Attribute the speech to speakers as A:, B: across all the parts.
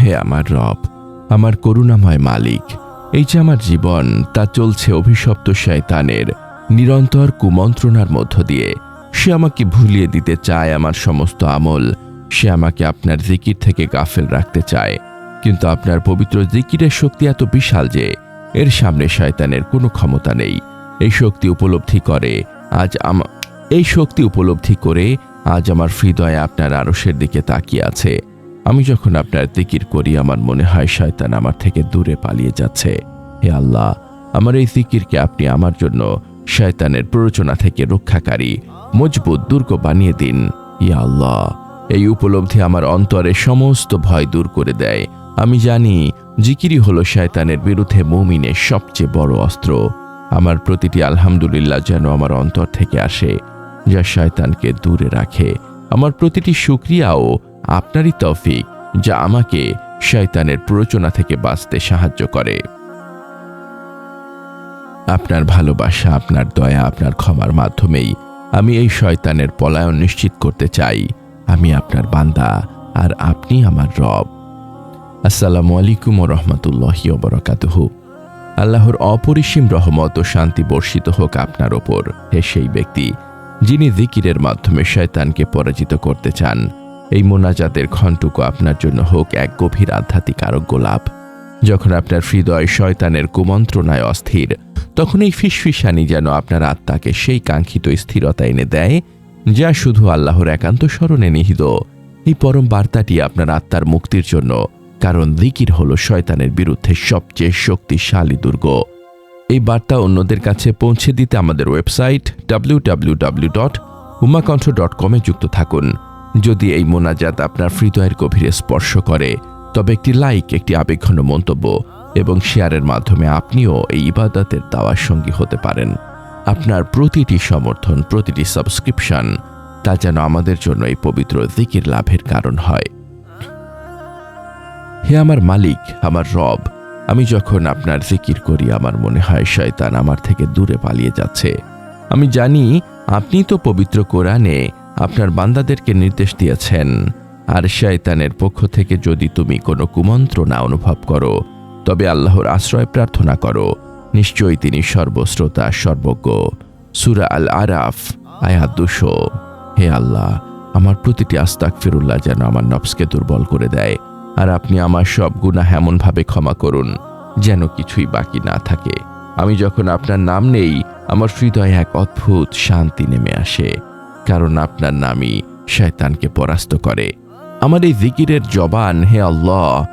A: হে আমার রব, আমার করুণাময় মালিক, এই যে আমার জীবন, তা চলছে অভিশপ্ত শয়তানের নিরন্তর কুমন্ত্রণার মধ্য দিয়ে। সে আমাকে ভুলিয়ে দিতে চায় আমার সমস্ত আমল। সে আমাকে আপনার জিকির থেকে গাফেল রাখতে চায়। কিন্তু আপনার পবিত্র জিকিরের শক্তি এত বিশাল যে, এর সামনে শয়তানের কোনো ক্ষমতা নেই। এই শক্তি উপলব্ধি করে আজ আমা, এই শক্তি উপলব্ধি করে আজ আমার হৃদয়ে আপনার আরসের দিকে তাকিয়ে আছে। আমি যখন আপনার জিকির করি, আমার মনে হয় শয়তান আমার থেকে দূরে পালিয়ে যাচ্ছে। হে আল্লাহ, আমার এই জিকিরকে আপনি আমার জন্য শয়তানের প্ররোচনা থেকে রক্ষাকারী, মজবুত, দুর্গ বানিয়ে দিন। ইয়া আল্লাহ, এই উপলব্ধি আমার অন্তরে সমস্ত ভয় দূর করে দেয়। আমি জানি জিকিরি হলো শয়তানের বিরুদ্ধে মৌমিনের সবচেয়ে বড় অস্ত্র। আমার প্রতিটি আলহামদুলিল্লাহ যেন আমার অন্তর থেকে আসে, যা শয়তানকে দূরে রাখে। আমার প্রতিটি সুক্রিয়াও আপনারই তৌফিক, যা আমাকে শয়তানের প্ররোচনা থেকে বাঁচতে সাহায্য করে। আপনার ভালোবাসা, আপনার দয়া, আপনার ক্ষমার মাধ্যমেই আমি এই শয়তানের পলায়ন নিশ্চিত করতে চাই। আমি আপনার বান্দা আর আপনি আমার রব। আসসালামু আলাইকুম ও রহমতুল্লাহি ওবরাকাতুহ আল্লাহর অপরিসীম রহমত ও শান্তি বর্ষিত হোক আপনার ওপর, হে সেই ব্যক্তি যিনি জিকিরের মাধ্যমে শয়তানকে পরাজিত করতে চান। এই মোনাজাতের ক্ষণটুকু আপনার জন্য হোক এক গভীর আধ্যাত্মিক আরোগ্য লাভ। যখন আপনার হৃদয় শয়তানের কুমন্ত্রণায় অস্থির, তখন এই ফিসফিসানি যেন আপনার আত্মাকে সেই কাঙ্ক্ষিত স্থিরতা এনে দেয়, যা শুধু আল্লাহর একান্ত স্মরণে নিহিত। এই পরম বার্তাটি আপনার আত্মার মুক্তির জন্য, কারণ দিকির হল শয়তানের বিরুদ্ধে সবচেয়ে শক্তিশালী দুর্গ। এই বার্তা অন্যদের কাছে পৌঁছে দিতে আমাদের website W W W dot Umakantha dot কমে যুক্ত থাকুন। যদি এই মোনাজাত আপনার হৃদয়ের গভীরে স্পর্শ করে, তবে একটি লাইক, একটি আবেগঘন মন্তব্য এবং শেয়ারের মাধ্যমে আপনিও এই ইবাদতের দাওয়ার সঙ্গী হতে পারেন। আপনার প্রতিটি সমর্থন, প্রতিটি সাবস্ক্রিপশন তা যেন আমাদের জন্য এই পবিত্র দিকির লাভের কারণ হয়। হে আমার মালিক, আমার রব, আমি যখন আপনার জিকির করি, আমার মনে হয় শয়তান আমার থেকে দূরে পালিয়ে যাচ্ছে। আমি জানি আপনি তো পবিত্র কোরআনে আপনার বান্দাদেরকে নির্দেশ দিয়েছেন। আর শয়তানের পক্ষ থেকে যদি তুমি কোনো কুমন্ত্রণা অনুভব করো, তবে আল্লাহর আশ্রয় প্রার্থনা করো। নিশ্চয়ই তিনি সর্বশ্রোতা, সর্বজ্ঞ। সুরা আল আরাফ আয়াত দুশো। হে আল্লাহ, আমার প্রতিটি আস্তাক ফিরুল্লাহ যেন আমার নফসকে দুর্বল করে দেয়, আর আপনি আমার সব গুণা এমনভাবে ক্ষমা করুন, যেন কিছুই বাকি না থাকে। আমি যখন আপনার নাম নেই, আমার হৃদয়ে এক অদ্ভুত শান্তি নেমে আসে। কারণ আপনার নামই শয়তানকে পরাস্ত করে। আমার এই জিকিরের জবান হে আল্লাহ,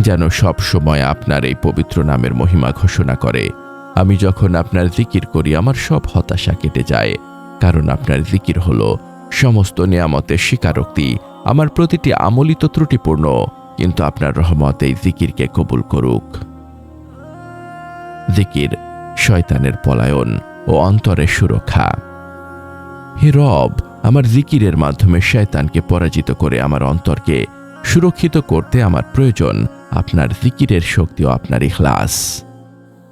A: যেন সব সময় আপনার এই পবিত্র নামের মহিমা ঘোষণা করে। আমি যখন আপনার জিকির করি, আমার সব হতাশা কেটে যায়। কারণ আপনার জিকির হলো সমস্ত নিয়ামতের স্বীকারোক্তি। আমার প্রতিটি আমলিত ত্রুটিপূর্ণ, কিন্তু আপনার রহমত এই জিকিরকে কবুল করুক। জিকির শয়তানের পলায়ন ও অন্তরের সুরক্ষা। হে রব, আমার জিকিরের মাধ্যমে শয়তানকে পরাজিত করে আমার অন্তরকে সুরক্ষিত করতে আমার প্রয়োজন। আপনার জিকিরের শক্তি ও আপনার ইখলাস।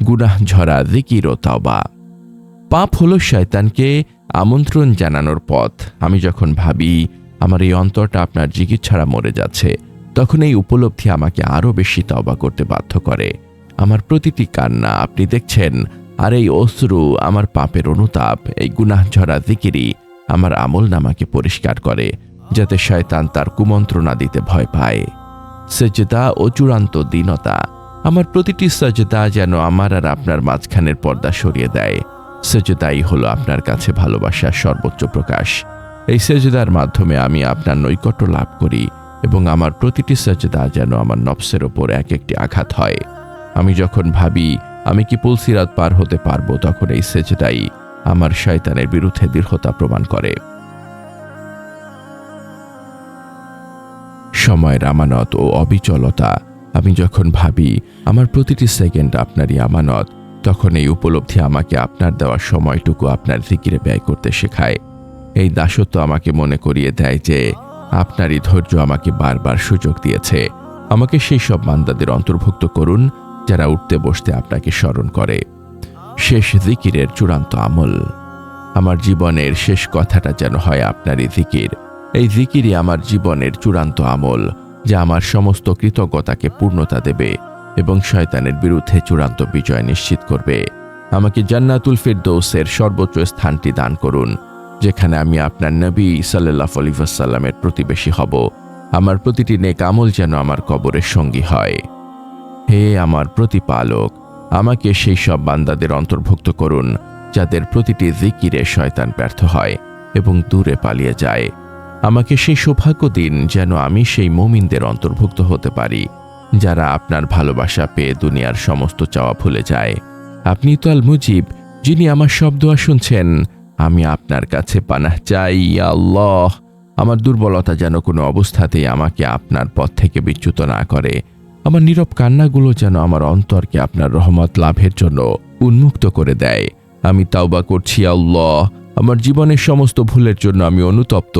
A: গুনাহ, ঝরা, জিকির ও তাওবা। পাপ হলো শয়তানকে আমন্ত্রণ জানানোর পথ। আমি যখন ভাবি, আমার এই অন্তরটা আপনার জিকির ছাড়া মরে যাচ্ছে, তখন এই উপলব্ধি আমাকে আরও বেশি তওবা করতে বাধ্য করে। আমার প্রতিটি কান্না, আপনি দেখছেন আর এই অশ্রু আমার পাপের অনুতাপ, এই গুনাহ ঝরা জিকিরি আমার আমল নামাকে পরিষ্কার করে, যাতে শয়তান তার কুমন্ত্রণা দিতে ভয় পায়। সেজদা ও চূড়ান্ত দীনতা, আমার প্রতিটি সজদা যেন আমার আর আপনার মাঝখানের পর্দা সরিয়ে দেয়। সেজদাই হলো আপনার কাছে ভালোবাসার সর্বোচ্চ প্রকাশ। এই সেজেদার মাধ্যমে আমি আপনার নৈকট্য লাভ করি এবং আমার প্রতিটি সজদা যেন আমার নফসের ওপর এক একটি আঘাত হয়। আমি যখন ভাবি আমি কি পুলসিরাত পার হতে পারব তখন এই সেজদাই আমার শয়তানের বিরুদ্ধে দৃঢ়তা প্রমাণ করে। সময়ের আমানত ও অবিচলতা, আমি যখন ভাবি আমার প্রতিটি সেকেন্ড আপনারই আমানত, তখন এই উপলব্ধি আমাকে আপনার দেওয়ার সময়টুকু আপনার জিকিরে ব্যয় করতে শেখায়। এই দাসত্ব আমাকে মনে করিয়ে দেয় যে আপনারই ধৈর্য আমাকে বারবার সুযোগ দিয়েছে। আমাকে সেই সব মান্দাদের অন্তর্ভুক্ত করুন যারা উঠতে বসতে আপনাকে স্মরণ করে। শেষ জিকিরের চূড়ান্ত আমল। আমার জীবনের শেষ কথাটা যেন হয় আপনারই জিকির। এই জিকিরই আমার জীবনের চূড়ান্ত আমল, যা আমার সমস্ত কৃতজ্ঞতাকে পূর্ণতা দেবে এবং শয়তানের বিরুদ্ধে চূড়ান্ত বিজয় নিশ্চিত করবে। আমাকে জান্নাতুল ফিরদৌসের সর্বোচ্চ স্থানটি দান করুন, যেখানে আমি আপনার নবী সাল্লাহ আলিবাসাল্লামের প্রতিবেশী হব। আমার প্রতিটি নেক আমল যেন আমার কবরের সঙ্গী হয়। হে আমার প্রতিপালক, আমাকে সেই সব বান্দাদের অন্তর্ভুক্ত করুন, যাদের প্রতিটি জিকিরে শয়তান ব্যর্থ হয় এবং দূরে পালিয়ে যায়। আমাকে সেই সৌভাগ্য দিন যেন আমি সেই মমিনদের অন্তর্ভুক্ত হতে পারি, যারা আপনার ভালোবাসা পেয়ে দুনিয়ার সমস্ত চাওয়া ভুলে যায়। আপনি তো আল মুজিব যিনি আমার সব দোয়া শুনছেন, আমি আপনার কাছে পানাহ চাই আল্লাহ। আমার দুর্বলতা যেন কোনো অবস্থাতেই আমাকে আপনার পথ থেকে বিচ্যুত না করে। আমার নীরব কান্নাগুলো যেন আমার অন্তরকে আপনার রহমত লাভের জন্য উন্মুক্ত করে দেয়। আমি তাওবা করছি, আল্লাহ। আমার জীবনের সমস্ত ভুলের জন্য আমি অনুতপ্ত।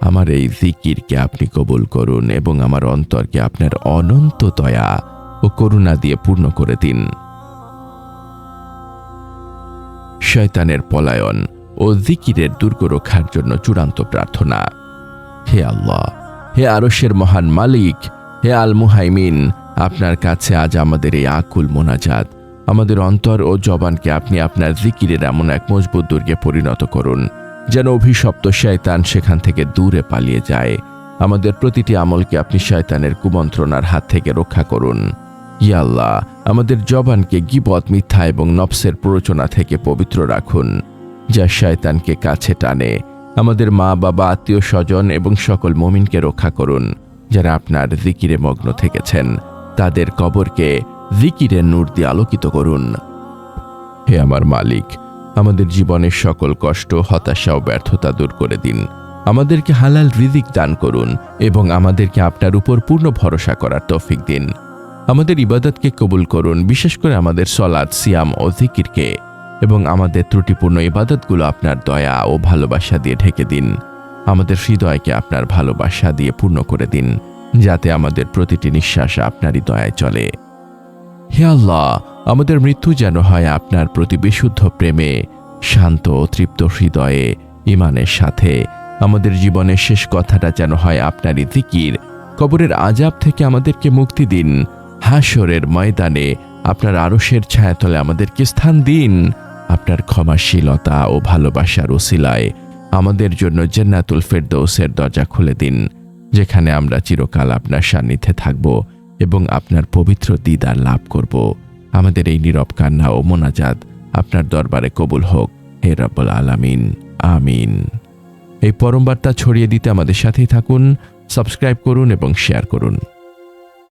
A: আমার এই জিকিরকে আপনি কবুল করুন এবং আমার অন্তরকে আপনার অনন্ত দয়া ও করুণা দিয়ে পূর্ণ করে দিন। শয়তানের পলায়ন ও জিকিরের দুর্গ রক্ষার জন্য চূড়ান্ত প্রার্থনা। হে আল্লাহ, হে আরশের মহান মালিক হে আল মুহাইমিন আপনার কাছে আজ আমাদের এই আকুল মোনাজাত। আমাদের অন্তর ও জবানকে আপনি আপনার জিকিরের এমন এক মজবুত দুর্গে পরিণত করুন, যেন অভিশপ্ত শয়তান সেখান থেকে দূরে পালিয়ে যায়। আমাদের প্রতিটি আমলকে আপনি শয়তানের কুমন্ত্রণার হাত থেকে রক্ষা করুন। ইয়া আল্লাহ, আমাদের জবানকে গিবত, মিথ্যা এবং নফসের প্ররোচনা থেকে পবিত্র রাখুন, যা শয়তানকে কাছে টানে। আমাদের মা বাবা আত্মীয় স্বজন এবং সকল মমিনকে রক্ষা করুন। যারা আপনার জিকিরে মগ্ন থেকেছেন, তাদের কবরকে জিকিরের নূর দিয়ে আলোকিত করুন। হে আমার মালিক, আমাদের জীবনের সকল কষ্ট, হতাশা ও ব্যর্থতা দূর করে দিন। আমাদেরকে হালাল রিজিক দান করুন এবং আমাদেরকে আপনার উপর পূর্ণ ভরসা করার তৌফিক দিন। আমাদের ইবাদতকে কবুল করুন, বিশেষ করে আমাদের সলাদ সিয়াম ও জিকিরকে এবং আমাদের ত্রুটিপূর্ণ ইবাদতগুলো আপনার দয়া ও ভালোবাসা দিয়ে ঢেকে দিন। আমাদের হৃদয়কে আপনার ভালোবাসা দিয়ে পূর্ণ করে দিন, যাতে আমাদের প্রতিটি নিঃশ্বাস আপনারই দয়ায় চলে। হে আল্লাহ, আমাদের মৃত্যু যেন হয় আপনার প্রতি বিশুদ্ধ প্রেমে, শান্ত ও তৃপ্ত হৃদয়ে, ইমানের সাথে। আমাদের জীবনের শেষ কথাটা যেন হয় আপনারই জিকির। কবরের আজাব থেকে আমাদেরকে মুক্তি দিন। হাসরের ময়দানে আপনার আরশের ছায়াতলে আমাদেরকে স্থান দিন। আপনার ক্ষমাশীলতা ও ভালোবাসার ওসিলায় আমাদের জন্য জান্নাতুল ফেরদৌসের দরজা খুলে দিন, যেখানে আমরা চিরকাল আপনার সান্নিধ্যে থাকব এবং আপনার পবিত্র দিদার লাভ করব। আমাদের এই নীরব কান্না ও মোনাজাত আপনার দরবারে কবুল হোক, হে রব্বুল আলামিন। আমিন। এই পরম বার্তা ছড়িয়ে দিতে আমাদের সাথেই থাকুন, সাবস্ক্রাইব করুন এবং শেয়ার করুন।